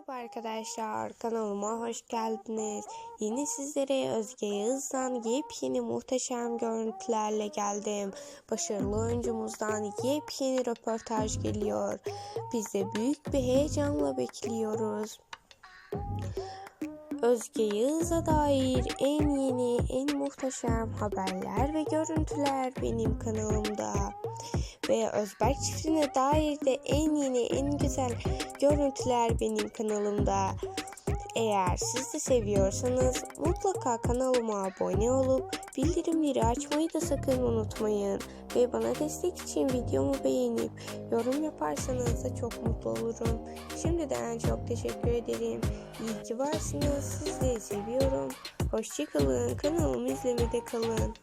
Merhaba arkadaşlar kanalıma hoş geldiniz. Yeni sizlere Özge Yağız'dan yepyeni muhteşem görüntülerle geldim. Başarılı oyuncumuzdan yepyeni röportaj geliyor. Biz de büyük bir heyecanla bekliyoruz. Özge Yağız'a dair en yeni, en muhteşem haberler ve görüntüler benim kanalımda. Ve Özberk çiftine dair de en yeni, en güzel görüntüler benim kanalımda. Eğer siz de seviyorsanız mutlaka kanalıma abone olup bildirimleri açmayı da sakın unutmayın. Ve bana destek için videomu beğenip yorum yaparsanız da çok mutlu olurum. Şimdiden çok teşekkür ederim. İyi ki varsınız. Sizleri seviyorum. Hoşçakalın. Kanalımı izlemede kalın.